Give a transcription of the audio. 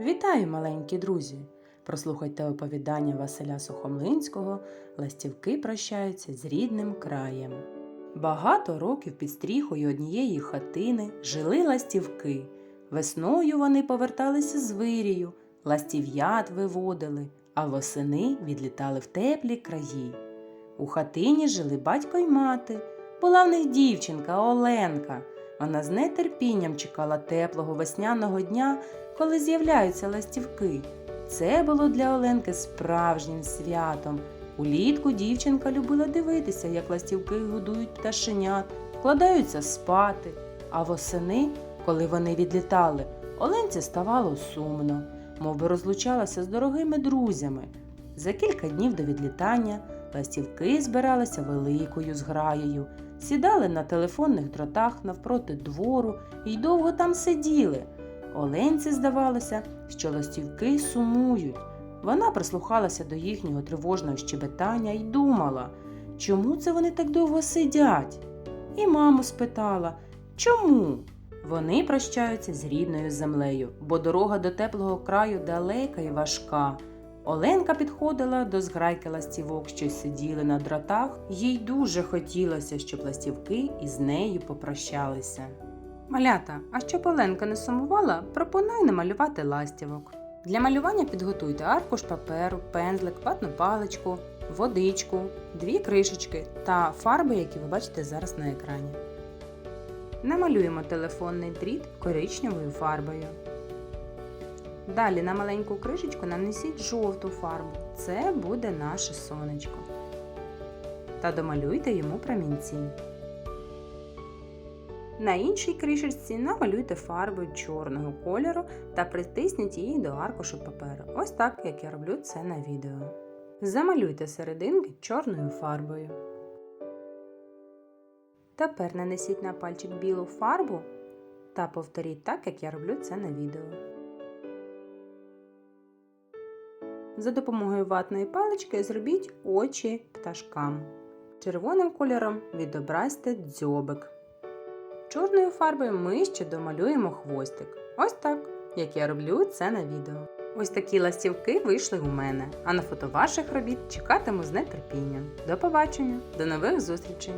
Вітаю, маленькі друзі! Прослухайте оповідання Василя Сухомлинського Ластівки прощаються з рідним краєм. Багато років під стріхою однієї хатини жили ластівки. Весною вони поверталися з вирію, ластів'ят виводили, а восени відлітали в теплі краї. У хатині жили батько й мати. Була в них дівчинка Оленка. Вона з нетерпінням чекала теплого весняного дня, коли з'являються ластівки. Це було для Оленки справжнім святом. Улітку дівчинка любила дивитися, як ластівки годують пташенят, вкладаються спати. А восени, коли вони відлітали, Оленці ставало сумно, мов би розлучалася з дорогими друзями. За кілька днів до відлітання ластівки збиралися великою зграєю, сідали на телефонних дротах навпроти двору і довго там сиділи. Оленці здавалося, що ластівки сумують. Вона прислухалася до їхнього тривожного щебетання і думала, чому це вони так довго сидять? І маму спитала, чому? Вони прощаються з рідною землею, бо дорога до теплого краю далека і важка. Оленка підходила до зграйки ластівок, що сиділи на дротах, їй дуже хотілося, щоб ластівки із нею попрощалися. Малята, а щоб Оленка не сумувала, пропоную намалювати ластівок. Для малювання підготуйте аркуш паперу, пензлик, ватну паличку, водичку, дві кришечки та фарби, які ви бачите зараз на екрані. Намалюємо телефонний дріт коричневою фарбою. Далі на маленьку кришечку нанесіть жовту фарбу. Це буде наше сонечко. Та домалюйте йому промінці. На іншій кришечці намалюйте фарбою чорного кольору та притисніть її до аркушу паперу. Ось так, як я роблю це на відео. Замалюйте серединки чорною фарбою. Тепер нанесіть на пальчик білу фарбу та повторіть так, як я роблю це на відео. За допомогою ватної палички зробіть очі пташкам. Червоним кольором відобразьте дзьобик. Чорною фарбою ми ще домалюємо хвостик. Ось так, як я роблю це на відео. Ось такі ластівки вийшли у мене, а на фото ваших робіт чекатиму з нетерпінням. До побачення, до нових зустрічей!